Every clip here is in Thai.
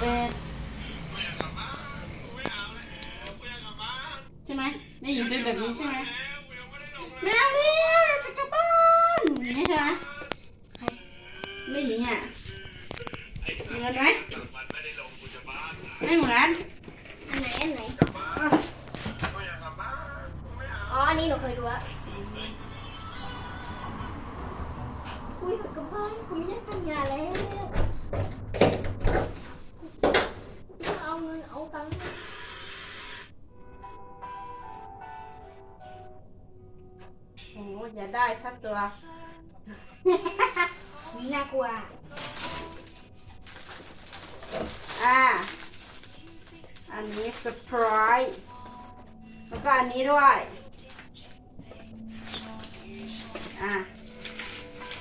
เป็ดใช่ไหมแม่หญิงเป็นแบบนี้ใช่ไหมแมวเลี้ยวอยากจะกลับบ้านอย่างนี้ใช่ไหมแม่หญิงอะเหมือนไหมไม่เหมือนอันไหนอันไหนอ๋ออันนี้หนูเคยดูอะอุ้ยกลับบ้านกูไม่ได้ปัญญาแล้ว นี่น่ากลัว อ่า อันนี้เซอร์ไพรส์แล้วก็อันนี้ด้วย อะ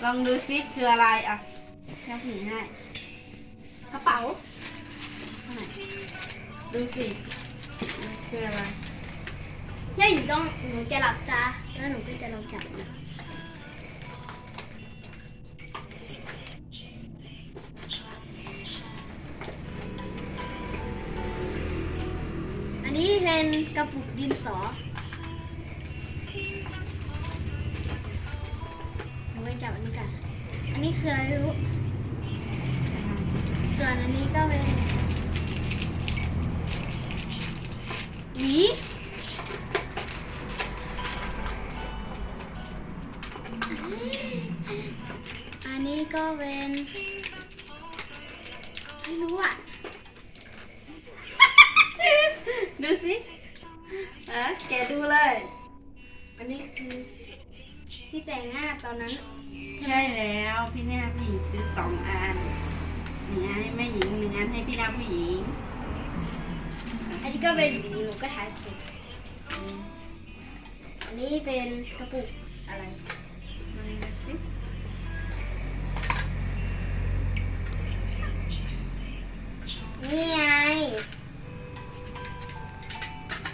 ลองดูซิคืออะไร อะแค่ถือให้กระเป๋าข้างไหนดูสิมันคืออะไรแค่หญิงต้องหนูจะหลับตา แล้วหนูก็จะลองจับนะอันนี้เป็นกระปุกดินสอหนูไปจับอันนี้กัน อันนี้คืออะไรรู้ส่วนอันนี้ก็เป็นหวี ก็เป็นไม่รู้อะ ดูสิอะแกะดูเลย อันนี้คือที่แต่งหน้าตอนนั้น ใช่แล้วพี่แน่ผู้หญิงซื้อสองอันหนึ่งอันให้แม่หญิงหนึ่งอันให้พี่นาผู้หญิงอันนี้ก็เป็นหวีหนูก็ถ่ายเสร็จอันนี้เป็นกระปุกอะไร นี่ไง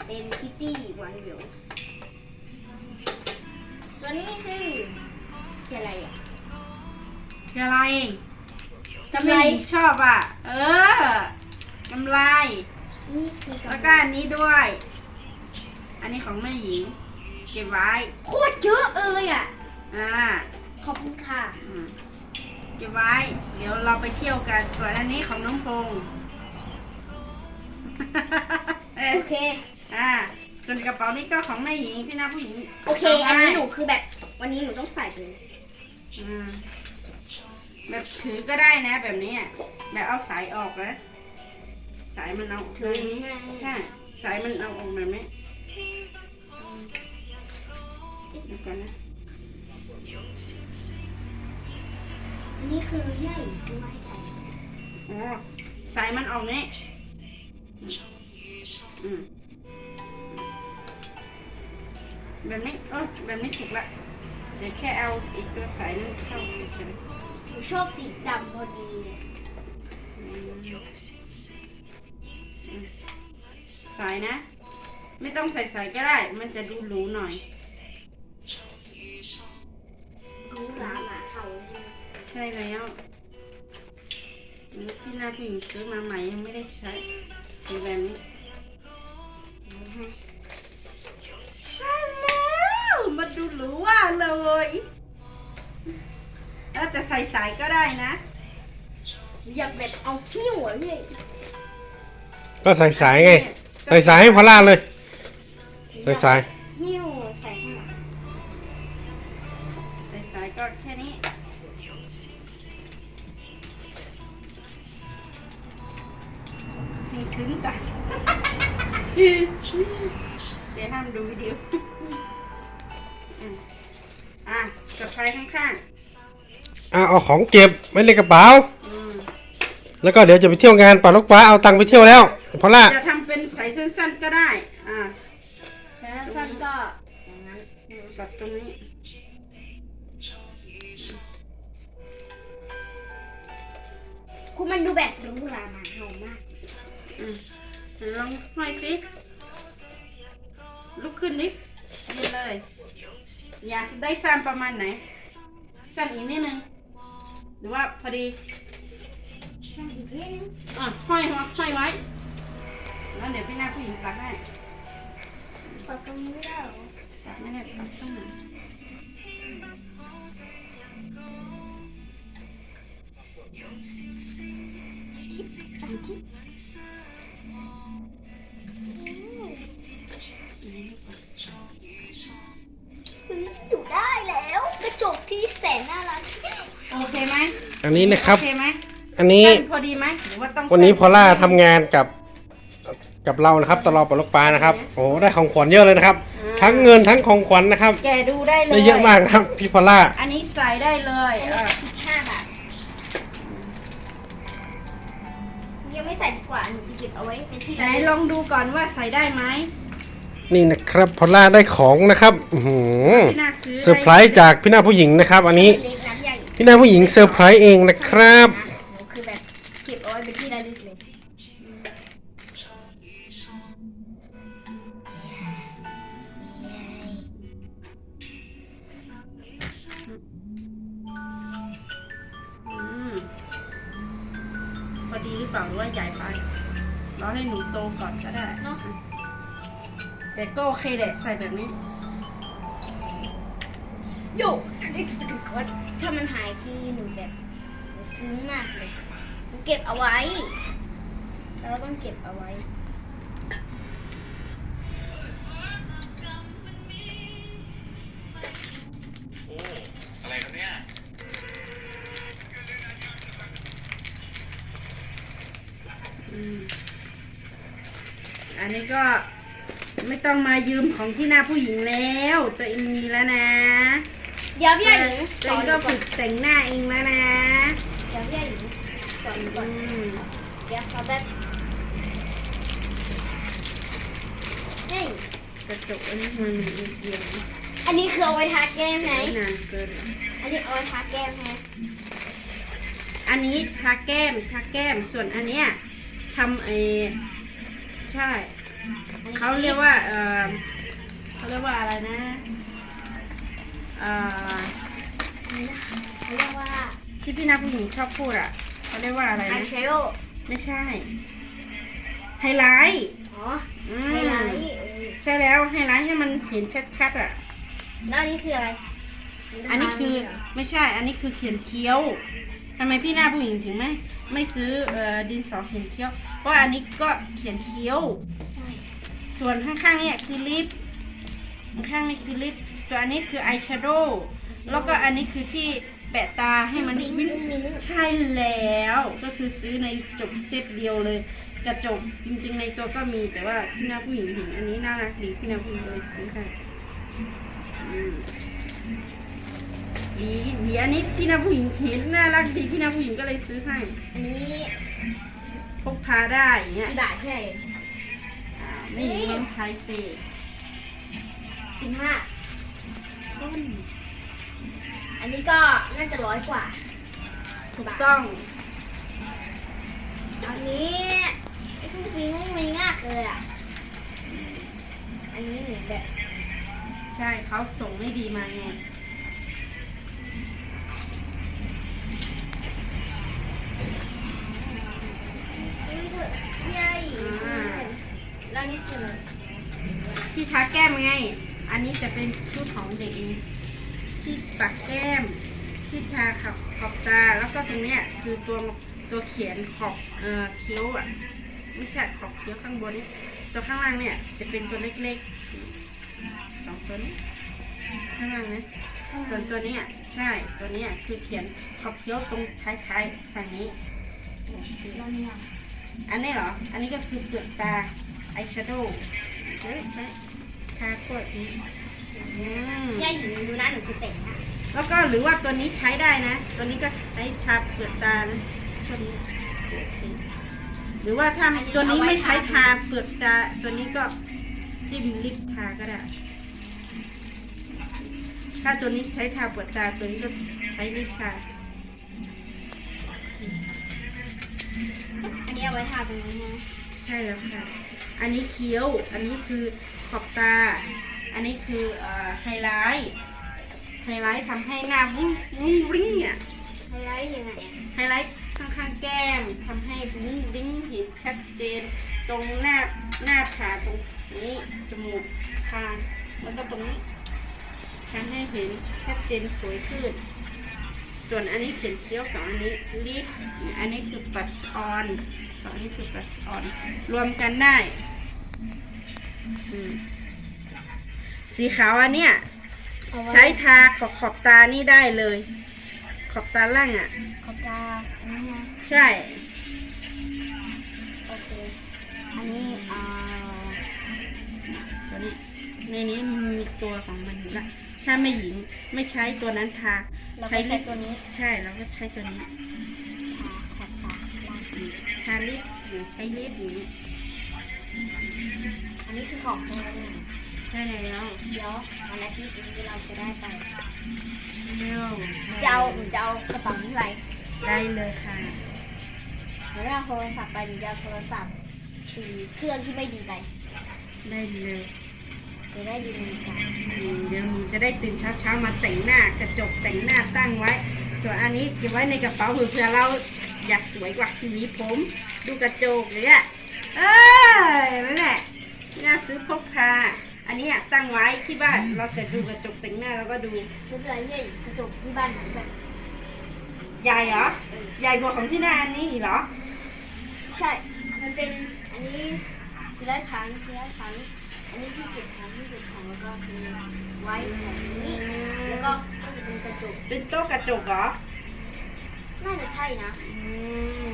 เป็นคิตตี้หวานเหววส่วนนี้คือคืออะไรอะคืออะไรกำไรที่แม่หญิงชอบอะ เออกำไร นี่คือแล้วกำก็ไรอันนี้ด้วย อันนี้ของแม่หญิง เก็บไว้ โคตรเยอะเลยอะ อ่า ขอบคุณค่ะอืมเก็บไว้ เดี๋ยวเราไปเที่ยวกัน ส่วนอันนี้ของน้องพงษ์ เอ้ยโอเคอ่าส่วนกระเป๋านี้ก็ของแม่หญิงพี่นาผู้หญิงโอเค อันนี้หนูคือแบบวันนี้หนูต้องใส่เลยอืมแบบถือก็ได้นะ แบบนี้อะแบบเอาสายออกนะสายมันเอาถืออย่างนี้ไงใช่สายมันเอาออกแบบนี้เดี๋ยวก่อนนะอันนี้คือใหญ่ซื้อมาให้ใครอ๋อสายมันออกนี่ อืมแบบนี้เออแบบนี้ถูกละเดี๋ยวแค่เอาอีกตัวสายนั้นเข้าเฉยหนูชอบสีดำพอดีเลยๆอืมอืมสายนะ ไม่ต้องใส่สายก็ได้ มันจะดูหรูหน่อย รู้หลาหมาเห่าใช่แล้วอืมพี่นาผู้หญิงซื้อมาใหม่ยังไม่ได้ใช้ ดูแบบนี้ใช่แล้วมาดูหรูว่าเลยแล้วจะใส่สายก็ได้นะหนูอยากแบบเอาหิ้วอะพี่ก็ใส่สายไง ใส่สายให้พอล่าเลย ใส่สาย เดี๋ยวห้ามดูวิดีโออืมอะกับไฟข้างอะเอาของเก็บไว้ในกระเป๋า ๆอืมแล้วก็เดี๋ยวจะไปเที่ยวงานป่าลูกฟ้าเอาตังค์ไปเที่ยวแล้วพอล่าจะทำเป็นสายสั้นๆก็ได้ อ่าแล้วสั้นก็อย่างนั้นกับตรงนี้ คุณมันดูแบบหรู้หลาหมาเห่ามากอืม ลองห้อยสิลุกขึ้นนิดนี่เลย อยากได้สั้นประมาณไหนสั้นอีกนิดนึงหรือว่าพอดีสั่งอีกนิดนึงอะห้อยห้อยไว้ แล้วเดี๋ยวพี่หน้าผู้หญิงปักให้ปิดตรงนี้ไม่ได้หรอปักไม่ได้ปักต้องไหนสั่งที่อ อันนี้นะครับ โอเคไหมอันนี้สั้นพอดีไหมหรือว่าต้องวันนี้พอล่าสั้นทำงานกับกับเรานะครับตลอดปลดปลานะครับโอ้ได้ของขวัญเยอะเลยนะครับ ทั้งเงินทั้งของขวัญนะครับแกะดูได้เลยได้เยอะมากนะครับพี่พอล่าอันนี้ใส่ได้เลยเออสิบห้าบาทยังไม่ใส่ดีกว่าหนูจะเก็บเอาไว้เป็นที่ไหนระลึกลองดูก่อนว่าใส่ได้ไหมนี่นะครับพอล่าได้ของนะครับอื้อหือพี่นาซื้อเซอร์ไพรส์จากพี่หน้าผู้หญิงนะครับ อันนี้เล็กนะ พี่ใหญ่พี่หน้าผู้หญิงเซอร์ไพรส์เองนะครับหนูคือแบบเก็บเอาไว้เป็นที่ระลึกเลยอืมพอดีหรือเปล่าหรือว่าใหญ่ไปรอให้หนูโตก่อนก็ได้ เนาะแต่ก็โอเคแหละใส่แบบนี้ โยอั นนี้สกิลว่าถ้ามันหายคือหนูแบบหนูซึ้งมากเลยหนูเก็บเอาไว้ เราต้องเก็บเอาไว้โอ้อะไรครับเนี่ยอืมอันนี้ก็ไม่ต้องมายืมของที่หน้าผู้หญิงแล้ว ตัวเองมีแล้วนะ เดี๋ยวพี่ใหญ่หนูตัวสเออนงหนูก็ก่อฝึนกแต่งหน้าเองแล้วนะเดี๋ยวพี่ใหญ่หนูสอนหนูก่อนอืมเดี๋ยวขอแบบเฮ้ยกระจกอันนี้มันเอียงอันนี้คือเอาไว้ทาแก้มไหมไม่นานเกิน อันนี้เอาไว้ทาแก้มไหมอันนี้ทาแก้มทาแก้มส่วนอันเนี้ยทำไอใช่เขาเรียกว่าเออเขาเรียกว่าอะไรนะ เอ่ออันนี้นะคะเขาเรียกว่าที่พี่นักผู้หญิงชอบพูดอะเขาเรียกว่าอะไรอายนะ แชโดว์ไม่ใช่ ไฮไลท์อ๋ออืมไฮไลท์เออใช่แล้ว ไฮไลท์ให้มันเห็นชัดๆอะ แล้วอันนี้คืออะไรอันนี้คือไม่ใช่ อันนี้คือเขียนเคี้ยวทำไมพี่หน้าผู้หญิงถึงไม่ไม่ซื้อเอ่อดินสอเขียนเคี้ยว เพราะอันนี้ก็เขียนเคี้ยว ใช่ส่วนข้างๆเนี่ยคือลิปข้างๆนี่คือลิป ส่วนอันนี้คืออายแชโดว์แล้วก็อันนี้คือที่แปะตาให้มันมิ้งวิ่มิ้งงมิ้งใช่แล้ว ก็คือซื้อในจบเซตเดียวเลย กระจกจริงๆในตัวก็มีแต่ว่าพี่นาผู้หญิงเห็นอันนี้น่ารักดีพี่นาผู้หญิงเลยซื้อให้อืมดีดีอันนี้พี่นาผู้หญิงเห็นน่ารักดีพี่นาผู้หญิงก็เลยซื้อให้ อันนี้พกพาได้อย่างเงี้ยกระดาษที่ไหนอ่าไม่หญิงเมืองไทยเซสิบห้า ต้น อันนี้ก็น่าจะร้อยกว่าถูกต้อง อันนี้มิ้งมิ้งมากเลยอะ อันนี้เหมือนแบบใช่เขาส่งไม่ดีมาไงเฮ้ยเถอะพี่ใหญ่แล้วนี่คืออะไรที่ทาแก้มไง อันนี้จะเป็นชุดของเด็กที่ปักแก้ม ที่ทาขอบขอบตา แล้วก็ตรงเนี้ยคือตัวตัวเขียนขอบเอ่อเคี้ยวอะไม่ใช่ขอบเคี้ยวข้างบนนี้ตัวข้างล่างเนี่ยจะเป็นตัวเล็กๆสองตัวนี้ข้างล่างนะส่วนตัวเนี้ยใช่ตัวเนี้ยคือเขียนขอบเคี้ยวตรงท้ายๆฝั่งนี้ อันนี้เหรอ อันนี้ก็คือเปลือกตาอายแชโดว์ เฮ้ยเฮ้ยทาเปลือกนี้อืมพี่ใหญ่หญิงดูนะหนูจะแต่งหน้าแล้วก็หรือว่าตัวนี้ใช้ได้นะ ตัวนี้ก็ใช้ทาเปลือกตานะตัวนี้โอเคหรือว่าถ้าตัวนี้ไม่ใช้ทาเปลือกตา ตัวนี้ก็จิ้มลิปทาก็ได้ ถ้าตัวนี้ใช้ทาเปลือกตา ตัวนี้ก็ใช้ลิปทา อันนี้เอาไว้ทาตรงนี้นะใช่แล้วค่ะ อันนี้เคี้ยว อันนี้คือขอบตา อันนี้คือไฮไลท์ไฮไลท์ทำให้หน้าวุ้งวุ้งริ้งเนี่ยไฮไลท์ยังไงไฮไลท์ข้างข้างแก้มทำให้วุ้งริ้งเห็นชัดเจน ตรงหน้าหน้าผาตรงนี้จมูกคางแล้วก็ตรงนี้ทำให้เห็นชัดเจนสวยขึ้น ส่วนอันนี้เขียนเคี้ยวสองอันนี้ลิปอันนี้คือปัสออน นนี้คือปัสออน รวมกันได้อืมสีขาวอันเนี้ยเอาไว้ใช้ทาขอบขอบตานี่ได้เลย ขอบตาล่างอะ ขอบตาอันนี้นะใช่ โอเค อันนี้อ่าตัวนี้ในนี้มีตัวของมันอยู่ละถ้าไม่หญิงไม่ใช้ตัวนั้นทาเราก็ใช้ลิปตัวนี้ ใช่เราก็ใช้ตัวนี้ ลิปหรือใช้ลิปอย่างนี้อันนี้คือของเธอเนี่ยใช่แล้วเดี๋ยววันอาทิตย์นี้เราจะได้ไปเร็วจะเอาหนูจะเอากระเป๋านี้ไปได้เลยค่ะหนูไม่เอาโทรศัพท์ไปหนูจะเอาโทรศัพท์สี่เครื่องที่ไม่ดีไปได้เลยจะได้ดีกาอืมเดี๋ยวหนูจะได้ตื่นเช้าๆมาแต่งหน้ากระจกแต่งหน้าตั้งไว้ ส่วนอันนี้เก็บไว้ในกระเป๋าเผื่อเรา อยากสวยกว่าทีนี้ผม ดูกระจกเลยอะเอ้ยนั่นแหละน่าซื้อพกพาอันนี้อะตั้งไว้ที่บ้านเราจะดูกระจกแต่งหน้าแล้วก็ดูชุดอะไรเนี่ยกระจกที่บ้านหนูแบบใหญ่เหรอใหญ่กว่าของที่หน้าอันนี้อีกเหรอใช่ มันเป็นอันนี้ทีละครั้งทีละครั้งอันนี้ที่เก็บของที่เก็บของแล้วก็มีไว้แบบนี้แล้วก็ก็จะเป็นกระจกเป็นโต๊ะกระจกเหรอ น่าจะใช่นะ อืม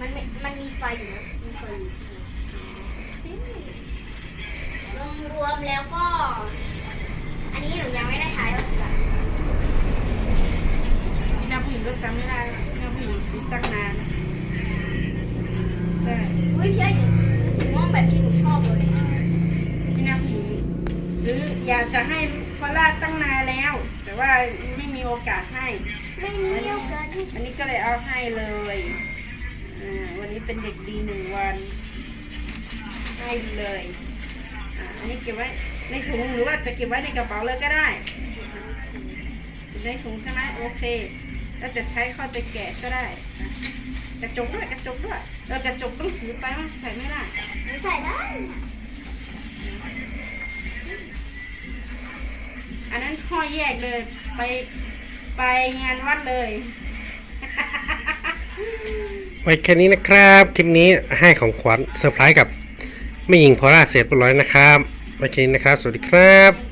มันไม่มันมีไฟอยู่นะมีไฟอยู่รวมรวมๆแล้วก็ อันนี้หนูยังไม่ได้ถ่ายว่าจะพี่นาผู้หญิงก็จำไม่ได้แล้วพี่นาผู้หญิงซื้อตั้งนานใช่อุ้ยพี่หญิงซื้อสีม่วงแบบที่หนูชอบเลยพี่นาผู้หญิงซื้ออยากจะให้พอลาดตั้งนานแล้ว แต่ว่าไม่มีโอกาสให้ ไม่มีโอกาสที่อันนี้ก็เลยเอาให้เลยอ่าวันนี้เป็นเด็กดีหนึ่งวัน ให้เลยอ่าอันนี้เก็บไว้ในถุงหรือว่าจะเก็บไว้ในกระเป๋าเลยก็ได้เก็บในถุงใช่ไหมโอเคแล้วจะใช้ค่อยไปแกะก็ได้อะกระจกด้วยกระจกด้วยเออกระจกต้องถือไปมั้งใส่ไม่ได้หนูใส่ได้ อันนั้นข้อแยกเลยไป ไปงานวัดเลย ไว้แค่นี้นะครับ คลิปนี้ให้ของขวัญเซอร์ไพรส์กับแม่หญิงพอร่าเสร็จเรียบร้อยนะครับไว้แค่นี้นะครับ สวัสดีครับ